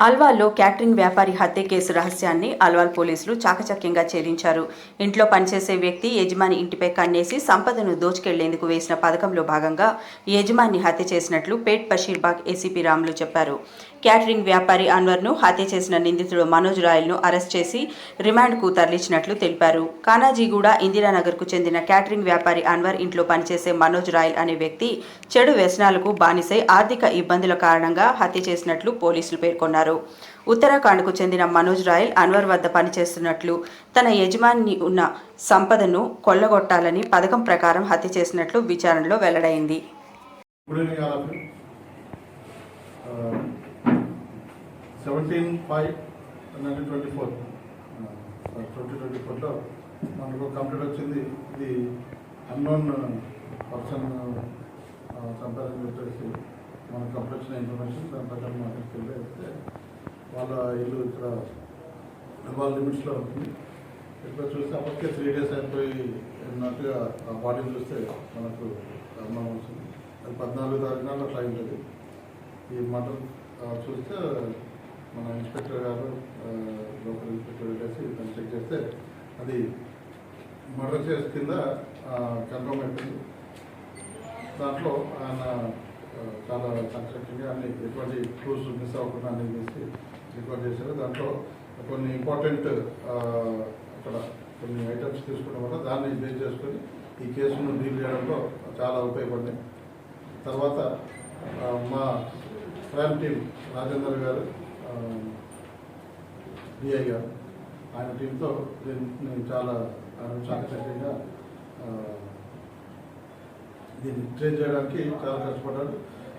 అల్వాల్లో catering వ్యాపారి హత్య case రహస్యాన్ని అల్వాల్ పోలీసులు చాకచక్యంగా ఛేదించారు. ఇంట్లో పనిచేసే వ్యక్తి యజమాని ఇంటిపై కన్నేసి సంపదను దోచుకెళ్ళేందుకు వేసిన పథకంలో భాగంగా యజమాని హత్య చేసినట్లు పేట్ బషీర్బాగ్ ఏసీపీ రాములు చెప్పారు. క్యాటరింగ్ వ్యాపారి అన్వర్ను హత్య చేసిన నిందితుడు మనోజ్ రాయల్ను అరెస్ట్ చేసి రిమాండ్కు తరలించినట్లు తెలిపారు. కానాజీగూడ ఇందిరానగర్కు చెందిన క్యాటరింగ్ వ్యాపారి అన్వర్ ఇంట్లో పనిచేసే మనోజ్ రాయల్ అనే వ్యక్తి చెడు వ్యసనాలకు బానిసై ఆర్థిక ఇబ్బందుల కారణంగా హత్య చేసినట్లు పోలీసులు పేర్కొన్నారు. ఉత్తరాఖండ్కు చెందిన మనోజ్ రాయల్ అన్వర్ వద్ద పనిచేస్తున్నట్లు తన యజమాని ఉన్న సంపదను కొల్లగొట్టాలని పథకం ప్రకారం హత్య చేసినట్లు విచారణలో వెల్లడైంది. Seventeen five nineteen twenty four twenty twenty ఫోర్లో మనకు కంప్లీట్ వచ్చింది ఇది అన్నోన్ పర్సన్ సంపాదన చెప్పేసి మనకు కంప్లీట్ వచ్చిన ఇన్ఫర్మేషన్ దాని ప్రకారం మనకి తెలియజేస్తే వాళ్ళ ఇల్లు ఇక్కడ వాళ్ళ లిమిట్స్లో ఉంటుంది ఇక్కడ చూస్తే అప్పటికే త్రీ డేస్ అయిపోయి ఉన్నట్టుగా ఆ బాడీని చూస్తే మనకు అనుమానం వచ్చింది అది పద్నాలుగు తారీఖు అట్లా ఉంటుంది ఈ మటన్ చూస్తే మన ఇన్స్పెక్టర్ గారు లోకల్ ఇన్స్పెక్టర్ కలిసి దాన్ని చెక్ చేస్తే అది మర్డర్ చేసి కింద కన్ఫర్మ్ అయిపోయింది దాంట్లో ఆయన చాలా కన్స్ట్రక్టివ్గా అన్ని ఎటువంటి క్లూస్ మిస్ అవ్వకుండా అన్ని చేసి రికార్డ్ చేశారు. దాంట్లో కొన్ని ఇంపార్టెంట్ అక్కడ కొన్ని ఐటమ్స్ తీసుకోవడం వల్ల దాన్ని బేస్ చేసుకొని ఈ కేసును డీల్ చేయడంలో చాలా ఉపయోగపడింది తర్వాత మా క్రైమ్ టీం రాజేందర్ గారు డిఐ గారు. ఆయన టీంతో నేను చాలా ఆయన చాకచక్యంగా దీన్ని ట్రైన్ చేయడానికి చాలా కష్టపడ్డాడు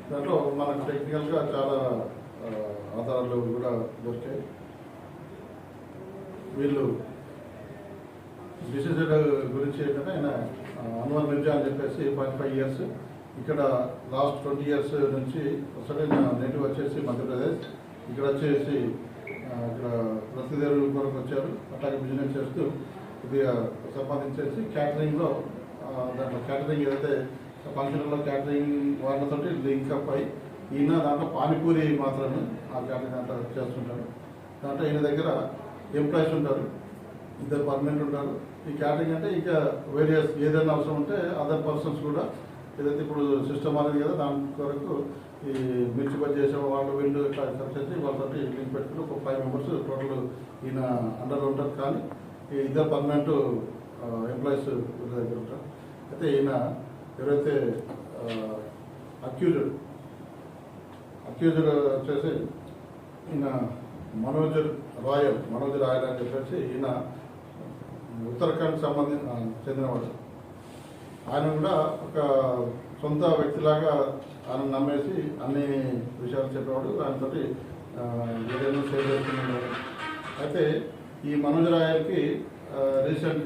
దాంట్లో మనకు టెక్నికల్గా చాలా ఆధారాలు కూడా దొరికాయి. వీళ్ళు డిసీజ్ గురించి ఏంటంటే ఆయన అన్వర్ మిర్జా అని చెప్పేసి ఫైవ్ ఫైవ్ ఇయర్స్ ఇక్కడ లాస్ట్ ట్వంటీ ఇయర్స్ నుంచి వస్తే నేటివ్ వచ్చేసి మధ్యప్రదేశ్. ఇక్కడ వచ్చేసి ఇక్కడ ప్రసిద్ధి కొరకు వచ్చారు. అట్లాగే బిజినెస్ చేస్తూ కొద్దిగా సంపాదించేసి క్యాటరింగ్లో దాంట్లో క్యాటరింగ్ ఏదైతే ఫంక్షన్లో క్యాటరింగ్ వాళ్ళతోటి లింక్ అప్ అయి ఈయన దాంట్లో పానీపూరి మాత్రమే ఆ క్యాటరింగ్ అంతా చేస్తుంటారు. దాంట్లో ఈయన దగ్గర ఎంప్లాయీస్ ఉంటారు ఇద్దరు పర్మనెంట్ ఉంటారు. ఈ క్యాటరింగ్ అంటే ఇంకా వేరియస్ ఏదైనా అవసరం ఉంటే అదర్ పర్సన్స్ కూడా ఏదైతే ఇప్పుడు సిస్టమ్ అనేది కదా దాని కొరకు ఈ మిర్చి బజ్జి చేసే వాళ్ళు వీళ్ళు ఇట్లా ఖర్చు వాళ్ళతో లింక్ పెట్టుకుని ఒక ఫైవ్ మెంబర్స్ టోటల్ ఈయన అండర్లో ఉంటారు. కానీ ఈ ఇద్దరు పర్మనెంట్ ఎంప్లాయీస్ వీళ్ళ దగ్గర ఉంటారు. అయితే ఈయన ఎవరైతే అక్యూజ్డ్ అక్యూజ్డ్ వచ్చేసి ఈయన మనోజ్ రాయల్ మనోజ్ రాయల్ అని చెప్పేసి ఈయన ఉత్తరాఖండ్ సంబంధించి చెందినవాడు. ఆయన కూడా ఒక సొంత వ్యక్తిలాగా ఆయన నమ్మేసి అన్ని విషయాలు చెప్పేవాడు. ఆయనతోటి ఏదైనా షేర్ చేస్తున్నాడు అయితే ఈ మనోజ్ రాయల్కి రీసెంట్